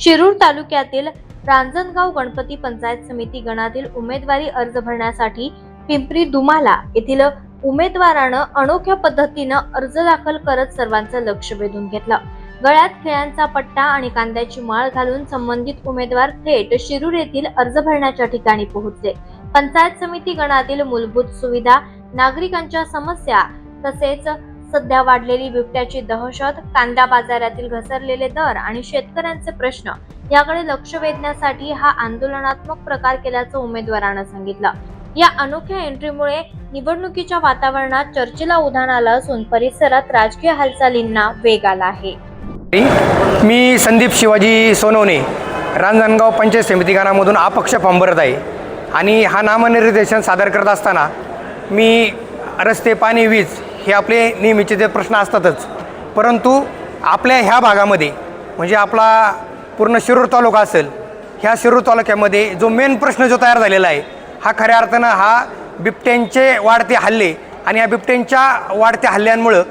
शिरूर तालुक्यातील रांजणगाव गणपती पंचायत समिती गणातील उमेदवारी अर्ज भरण्यासाठी पिंपरी दुमाला येथील उमेदवारानं अनोख्या पद्धतीनं अर्ज दाखल करत सर्वांचं लक्ष वेधून घेतलं. गळ्यात खेळ्यांचा पट्टा आणि कांद्याची माळ घालून संबंधित उमेदवार थेट शिरूर येथील अर्ज भरण्याच्या ठिकाणी पोहोचले. पंचायत समिती गणातील मूलभूत सुविधा नागरिकांच्या समस्या तसेच सध्या वाढलेली बिबट्याची दहशत कांदा बाजारातील घसरलेले दर आणि शेतकऱ्यांचे प्रश्न याकडे लक्ष वेधण्यासाठी हा आंदोलनात्मक प्रकार केल्याचं उमेदवारानं सांगितलं. या अनोख्या एंट्रीमुळे निवडणुकीच्या वातावरणात चर्चेला उधाण आलं असून परिसरात राजकीय हालचालींना वेग आला आहे. मी संदीप शिवाजी सोनवणे रांजणगाव पंचायत समिती गानामधून अपक्ष फॉर्म भरत आहे आणि हा नामनिर्देशन सादर करत असताना मी रस्ते पाणी वीज हे आपले नेहमीचे जे प्रश्न असतातच. परंतु आपल्या ह्या भागामध्ये म्हणजे आपला पूर्ण शिरूर तालुका असेल ह्या शिरूर तालुक्यामध्ये जो मेन प्रश्न जो तयार झालेला आहे हा खऱ्या अर्थानं हा बिबट्यांचे वाढते हल्ले आणि या बिबट्यांच्या वाढत्या हल्ल्यांमुळं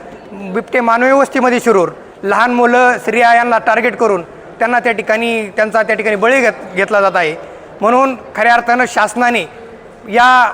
बिबटे मानवी वस्तीमध्ये शिरूर लहान मुलं स्त्रिया यांना टार्गेट करून त्यांना त्या ठिकाणी त्यांचा त्या ठिकाणी बळी घेत घेतला जात आहे. म्हणून खऱ्या अर्थानं शासनाने या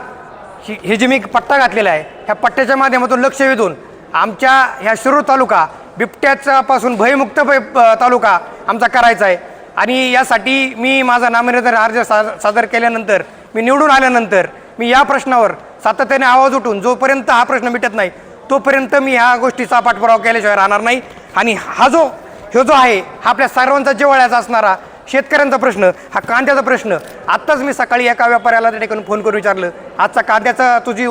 ही हे जे मी पट्टा घातलेला आहे ह्या पट्ट्याच्या माध्यमातून लक्ष वेधून आमच्या ह्या शिरूर तालुका बिबट्याच्यापासून भयमुक्त प- तालुका आमचा करायचा आहे. आणि यासाठी मी माझा नामनिर्धारण अर्ज सा सादर केल्यानंतर मी निवडून आल्यानंतर मी या प्रश्नावर सातत्याने आवाज उठून जोपर्यंत हा प्रश्न मिटत नाही तोपर्यंत मी ह्या गोष्टीचा पाठपुरावा केल्याशिवाय राहणार नाही. आणि हा जो ह्यो जो आहे हा आपल्या सर्वांचा जिव्हाळ्याचा असणारा शेतकऱ्यांचा प्रश्न हा कांद्याचा प्रश्न. आत्ताच मी सकाळी एका व्यापाऱ्याला त्या ठिकाणी फोन करून विचारलं आजचा कांद्याचा तुझी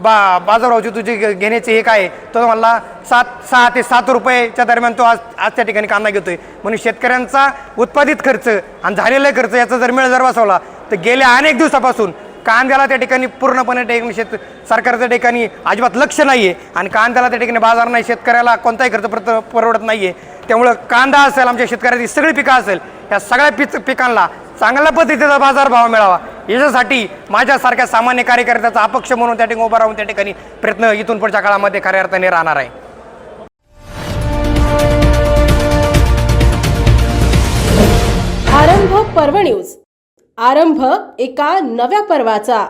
बा बाजारभावची तुझी घेण्याची हे काय तो म्हणला सात सहा ते सात रुपयेच्या दरम्यान तो आज आज त्या ठिकाणी कांदा घेतोय. म्हणून शेतकऱ्यांचा उत्पादित खर्च आणि झालेला खर्च याचा जर मेळ जर बसवला तर गेल्या अनेक दिवसापासून कांद्याला त्या ठिकाणी पूर्णपणे ठिकाणी शेत सरकारच्या ठिकाणी अजिबात लक्ष नाही आहे आणि कांद्याला त्या ठिकाणी बाजार नाही शेतकऱ्याला कोणताही खर्च परत परवडत नाही आहे त्यामुळं कांदा असेल आमच्या शेतकऱ्याची सगळी पिकं असेल या सगळ्या पिक पिकांना चांगल्या पद्धतीचा बाजारभाव मिळावा. याच्यासाठी माझ्यासारख्या सामान्य कार्यकर्त्याचा अपक्ष म्हणून त्या ठिकाणी उभा राहून त्या ठिकाणी प्रयत्न इथून पुढच्या काळामध्ये खऱ्या अर्थाने राहणार आहे. आरंभ पर्व न्यूज. आरंभ एका नव्या पर्वाचा.